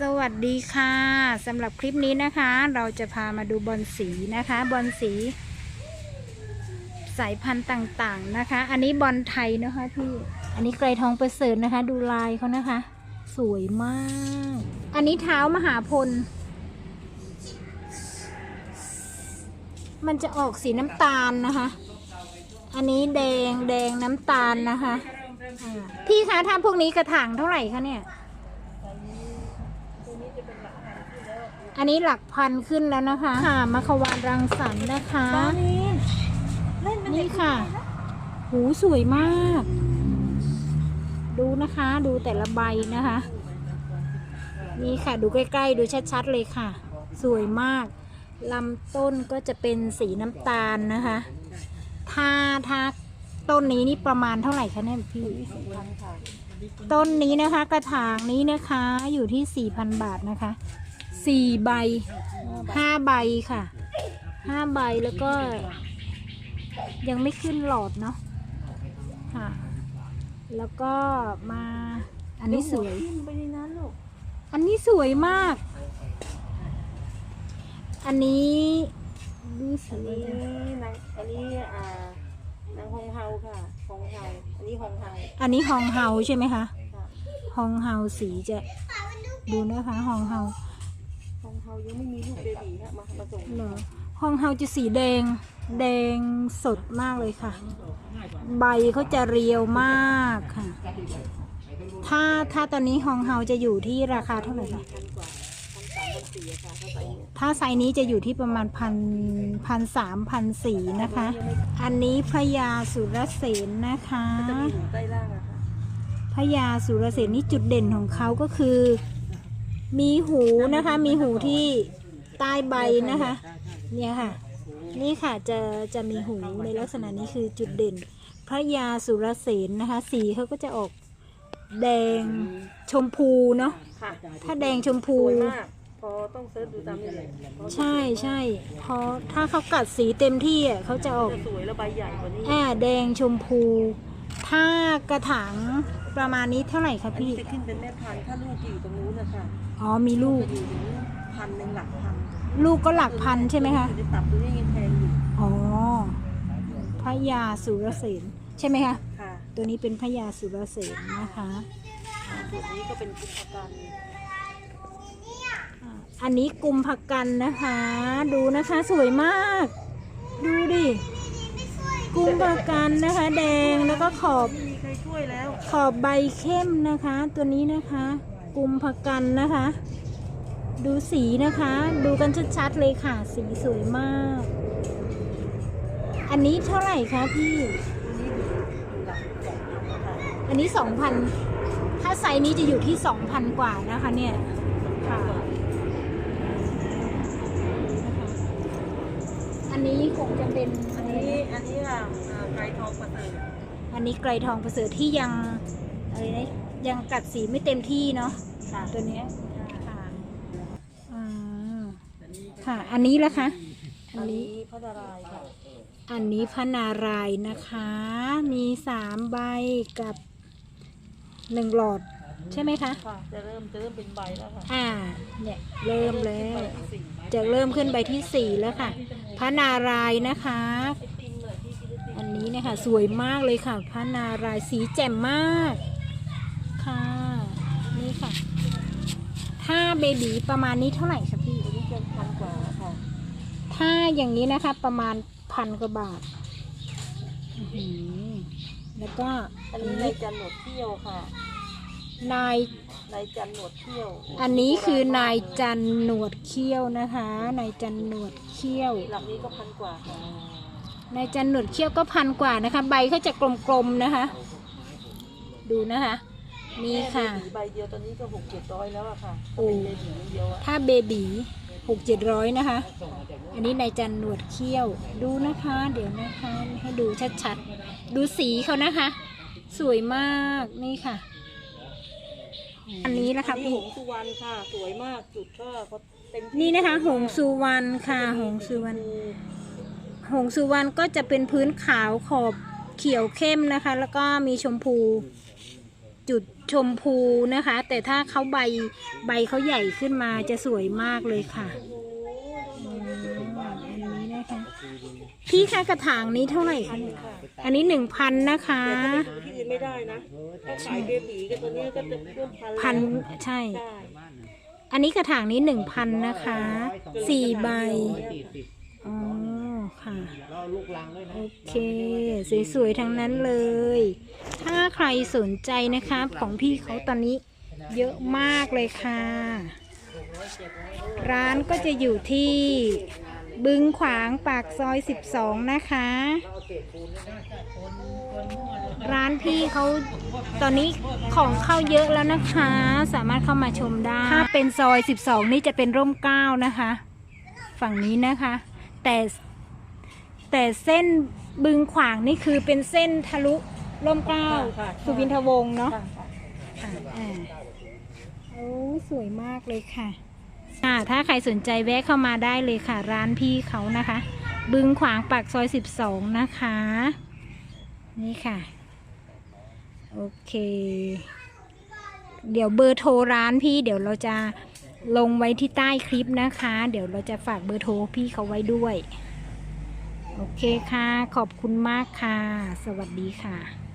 สวัสดีค่ะสำหรับคลิปนี้นะคะ เราจะพามาดูบอลสีนะคะบอลสี สายพันธุ์ต่างๆนะคะ อันนี้บอลไทยนะคะพี่อันนี้ไกรทองประเสริฐนะคะ ดูลายเขานะคะ สวยมาก อันนี้เท้ามหาพล มันจะออกสีน้ำตาลนะคะ อันนี้แดงแดงน้ำตาลนะคะ พี่คะถ้าพวกนี้กระถางเท่าไหร่คะเนี่ย อันนี้หลักพันขึ้นแล้วนะคะ ค่ะมะขวานรังสรรค์นะคะ นี่ค่ะ หูสวยมาก ดูนะคะ ดูแต่ละใบนะคะ นี่ค่ะ ดูใกล้ๆ ดูชัดๆเลยค่ะ สวยมาก ลำต้นก็จะเป็นสีน้ำตาลนะคะ ถ้าถ้าต้นนี้นี่ประมาณเท่าไหร่คะเนี่ยพี่ต้นนี้นะคะ กระถางนี้นะคะ อยู่ที่4,000บาทนะคะ สี่ใบห้าใบค่ะห้าใบแล้วก็ ยังไม่ขึ้นหลอดเนาะค่ะ แล้วก็มาอันนี้สวย ไปในนั้นลูกอันนี้สวยมาก อันนี้ดูสอันนี้นางอันนี้อ่านางฮองเฮาค่ะฮองเฮาอันนี้ฮองเฮาอันนี้ฮองเฮาใช่ไหมคะ ค่ะฮองเฮาสีจะดูนะคะฮองเฮา เฮายังไม่มีลูกเบบีค่ะมามาส่งเหรอฮองเฮาจะสีแดง แดงสดมากเลยค่ะ ใบเขาจะเรียวมากค่ะ ถ้าถ้าตอนนี้ฮองเฮาจะอยู่ที่ราคาเท่าไหร่คะพันกว่าพันสามพันสี่อะค่ะถ้าใส่เนี่ยถ้าไซส์นี้จะอยู่ที่ประมาณพันพันสามพันสี่นะคะ อันนี้พญาสุรเสนนะคะ จะมีหูใต้ล่างอะค่ะพญาสุรเสนนี่จุดเด่นของเขาก็คือ มีหูนะคะ มีหูที่ใต้ใบนะคะ เนี่ยค่ะ นี่ค่ะจะจะมีหูในลักษณะนี้คือจุดเด่น พระยาสุรเสนนะคะ สีเขาก็จะออกแดงชมพูเนาะค่ะถ้าแดงชมสพูวยมาก พอต้องเซิร์ชดูตามนี้เลยเพราะใช่ใช่พอถ้าเขากัดสีเต็มที่อะเขาจะออก จะสวยแล้วใบใหญ่กว่านี้แอ่แดงชมพู ถ้ากระถางประมาณนี้เท่าไหร่คะอันนี้พี่จะขึ้นเป็นแม่พันธุ์ถ้าลูกอยู่ตรงนู้นนะคะอ๋อมีลูก จะอยู่ถึงพันหนึ่งหลักพันลูกก็หลักพันใช่ไหมคะอยู่ในตับตัวนี้ยังแพงอยู่อ๋อพระยาสุรเสนใช่ไหมคะ ค่ะตัวนี้เป็นพระยาสุรเสนนะคะ ส่วนนี้ก็เป็นกุมภกันอ่าอันนี้กุมภกันนะคะ ดูนะคะสวยมาก ดูดิ กุมภกันนะคะ แดงแล้วก็ขอบไม่มีใครช่วยแล้วขอบใบเข้มนะคะ ตัวนี้นะคะ กุมภกันนะคะ ดูสีนะคะ ดูกันชัดๆเลยค่ะ สีสวยมาก อันนี้เท่าไหร่คะพี่ อันนี้สองพันถ้าไซส์นี้จะอยู่ที่สองพันกว่านะคะเนี่ยค่ะอันนี้คงจะเป็นอั นนี้อันนี้อะอ่าไกรทองประเสริฐอันนี้ไกรทองประเสริฐที่ยังอะไรนะยังกัดสีไม่เต็มที่เนาะค่ะตัวเนี้ยค่ะอ่าค่ะ อันนี้ละคะ อัอันนนี้นี้ พระนารายณ์ค่ะอันนี้พระนารายณ์นะคะ มีสามใบกับหนึ่งหลอด ใช่ไหมคะ ค่ะ จะเริ่มจะเริ่มเป็นใบแล้วค่ะอ่า เนี่ยเริ่มแล้ว ใบที่สี่จะเริ่มขึ้นใบที่สี่แล้วค่ะ พระนารายณ์นะคะ ไอติมเลยที่กินไอติมอันนี้เนี่ยค่ะสวยมากเลยค่ะพระนารายณ์สีแจ่มมากค่ะนี่ค่ะ ถ้าเบบีประมาณนี้เท่าไหร่คะพี่ อันนี้จะพันกว่าค่ะถ้าอย่างนี้นะคะประมาณพันกว่าบาทอื้อหือแล้วก็อันนี้นายจันหนวดเที่ยวค่ะ นายนายจันหนวดเที่ยวอันนี้คือนายจันหนวดเขี้ยวนะคะ นายจันหนวดเขี้ยว หลักนี้ก็พันกว่าค่ะนายจันหนวดเขี้ยวก็พันกว่านะคะ ใบเขาจะกลมๆนะคะ ดูนะคะ นี่ค่ะแเบบีใบเดียวตอนนี้ก็หกเจ็ดร้อยแล้วอะค่ะโอ้ เป็นเบบีเดียวอะถ้าเบบีหกเจ็ดร้อยนะคะ อันนี้นายจันหนวดเขี้ยว ดูนะคะ เดี๋ยวนะคะ ให้ดูชัดๆ ดูสีเขานะคะ สวยมาก นี่ค่ะ อันนี้นะคะอันนี้พี่หงสุวรรณค่ะ สวยมากจุดก็เขาเต็มที่นี่นะคะ หงสุวรรณค่ะ หงสุวรรณหงสุวรรณก็จะเป็นพื้นขาวขอบเขียวเข้มนะคะ แล้วก็มีชมพูจุดชมพูนะคะ แต่ถ้าเขาใบใบเขาใหญ่ขึ้นมาจะสวยมากเลยค่ะอืมอันนี้นะคะ พี่คะกระถางนี้เท่าไหร่คะเนี่ยอันนี้หนึ่งพันนะคะแต่ถ้าไปดูที่อื่นไม่ได้นะถ้าขายเบบีกับตัวเนี้ยก็จะเพิ่มพันพันใช่ใช่อันนี้กระถางนี้หนึ่งพันนะคะสี่ใบสี่สิบอ๋อค่ะ แล้วลูกลังด้วยนะ โอเค สวยๆทั้งนั้นเลย ถ้าใครสนใจนะคะของพี่เขาตอนนี้เยอะมากเลยค่ะ ร้านก็จะอยู่ที่ บึงขวางปากซอย 12 นะคะ ร้านพี่เขาตอนนี้ของเข้าเยอะแล้วนะคะ สามารถเข้ามาชมได้ ถ้าเป็นซอย 12 นี่จะเป็นร่มเกล้านะคะ ฝั่งนี้นะคะ แต่แต่เส้นบึงขวางนี่คือเป็นเส้นทะลุร่มเกล้าสุวินทวงศ์เนาะค่ะค่ะค่ะอ่าโอ้สวยมากเลยค่ะ อ่าถ้าใครสนใจแวะเข้ามาได้เลยค่ะ ร้านพี่เขานะคะ บึงขวางปากซอย 12 นะคะ นี่ค่ะ โอเค เดี๋ยวเบอร์โทรร้านพี่เดี๋ยวเราจะลงไว้ที่ใต้คลิปนะคะ เดี๋ยวเราจะฝากเบอร์โทรพี่เขาไว้ด้วย โอเคค่ะ ขอบคุณมากค่ะ สวัสดีค่ะ